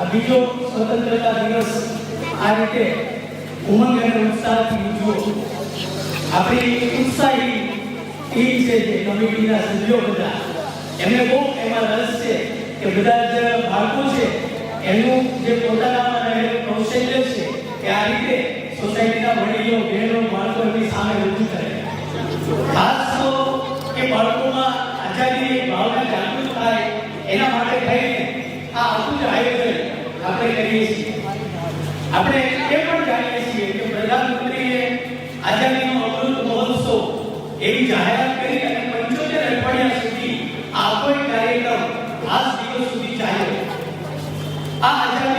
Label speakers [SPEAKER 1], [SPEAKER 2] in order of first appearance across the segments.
[SPEAKER 1] આ બીજો સ્વતંત્રતા દિવસ આ રીતે ઉમંગ અને ઉત્સાહથી ઉજવો. આપણી ઉત્સાહી ટીમ છે જે કમિટીના સભ્યો બધા, એમને બહુ એમાં રસ છે કે બધા જે બાળકો છે, એનું જે પોતાનામાં રહેલું કૌશલ્ય છે કે આ રીતે સોસાયટીના વડીલો, બહેનો બાળકો એમની સામે રજૂ કરે. ખાસ તો એ બાળકોમાં આઝાદીની ભાવના જાગૃત થાય એના માટે આપણે કરીએ છીએ. આપણે એ પણ જાણીએ છીએ કે પ્રધાનમંત્રીએ આઝાદીનો અમૃત મહોત્સવ એવી જાહેરાત કરી અને પંચોતેર અઠવાડિયા સુધી આ કોઈ કાર્યક્રમ આ દિવસ સુધી ચાલ્યો. આ આઝાદી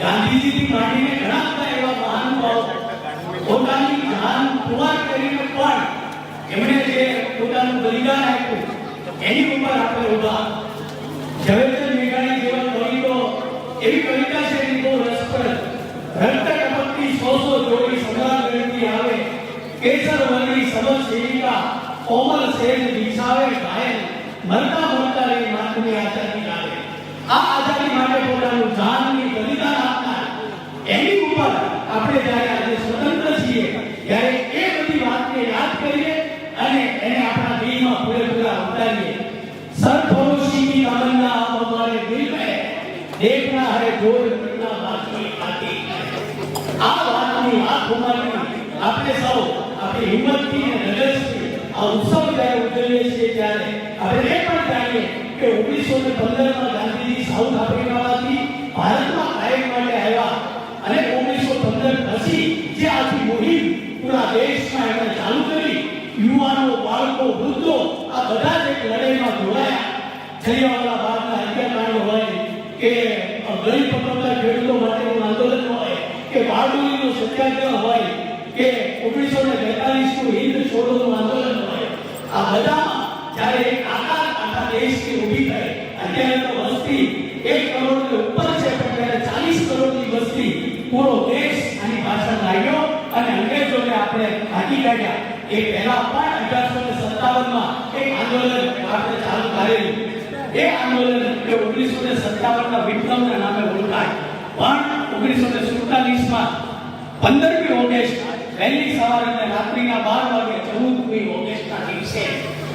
[SPEAKER 1] ગાંધીજીથી માંડીને ઘણા બધા એવા મહાનુભાવો પોતાની જાન કુરબાન કરીને પણ એમણે જે પોતાનું બલિદાન આપ્યું, એની ઉપર આપણે ઊભા ઝવેરચંદ મેઘાણી જેવા કવિતો એવી કવિતા છે એની બહુ રસપ્રદ. રક્ત ટપકતી સો સો જોડી સંગ્રામ વેણતી આવે, કેસર વર્ણી સમજ સેવિકા કોમલ સેજ વિછાવે ઘાયલ મરતા મરતા રે માતની આઝાદી આવે આ ઉપર આપણે જ્યારે આજે સ્વતંત્ર છીએ, ત્યારે એ બધી વાતને યાદ કરીએ અને એને આપણા દિલમાં પૂરેપૂરા ઉતારીએ. સરફરોશી તમન્ના અમારે દિલ દેખના હરે જોર ના બાકી આતી આ વાતની આંખ ઉમારી આપણે સૌ આપણી હિંમતથી અને ધગશથી આ ઉત્સવ જ્યારે ઉજવીએ છીએ ત્યારે આપણે એ પણ જાણીએ કે ઓગણીસો ને પંદરમાં પછી જે આખી મુહિમ પૂરા દેશમાં એમણે ચાલુ કરી, યુવાનો, બાળકો, વૃદ્ધો, આ બધા જ એક લડાઈમાં જોડાયા. જલિયાવાલા બાગના હત્યાકાંડ હોય કે ગરીબ પકડતા ખેડૂતો માટેનું આંદોલન હોય, કે બારડોલીનો સત્યાગ્રહ હોય, કે ઓગણીસો ને બેતાલીસનું હિન્દ છોડોનું આંદોલન હોય, આ બધા જ્યારે એક આકાર આખા દેશની ઊભી થઈ, અત્યારે તો વસ્તી એક કરોડ ને ઉપર છે, પણ ત્યારે ચાલીસ કરોડની વસ્તી પૂરો એ પહેલા પણ અઢારસો ને સત્તાવનમાં એક આંદોલન આપણે ચાલુ કરેલું. એ આંદોલન એ ઓગણીસો ને સત્તાવનના વિપ્લવના નામે ઓળખાય. પણ ઓગણીસો ને સુડતાલીસમાં પંદરમી ઓગસ્ટ વહેલી સવારે અને રાત્રિના બાર વાગે ચૌદમી ઓગસ્ટના દિવસે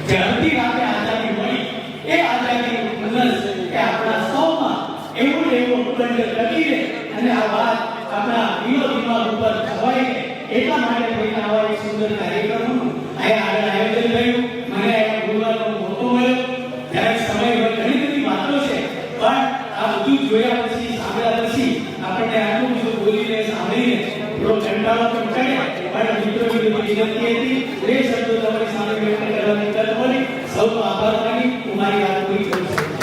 [SPEAKER 1] જે અડધી રાતે આઝાદી મળી એ આઝાદી દિવસ એ આપણા સૌમાં એવું ને એવું ઉદંડ ટકી રહે અને આ વાત આપણા દિલો દિમાગ ઉપર છવાઈ રહે એટલા માટે થઈને આવા એક સુંદર કાર્યક્રમનું અહીંયા આગળ આયોજન થયું. મને અહીંયા મોકો મળ્યો. ત્યારે સમય ઘણી બધી વાતો છે, પણ આ બધું જોયા પછી, સાંભળ્યા પછી આપણને આટલું બધું બોલીને, સાંભળીને થોડો કંટાળો પણ પણ મિત્રો વિનંતી હતી. એ શબ્દો તમારી સામે વ્યક્ત કરવાની તક મળી. સૌનો આભાર માની, હું મારી વાત પૂરી કરું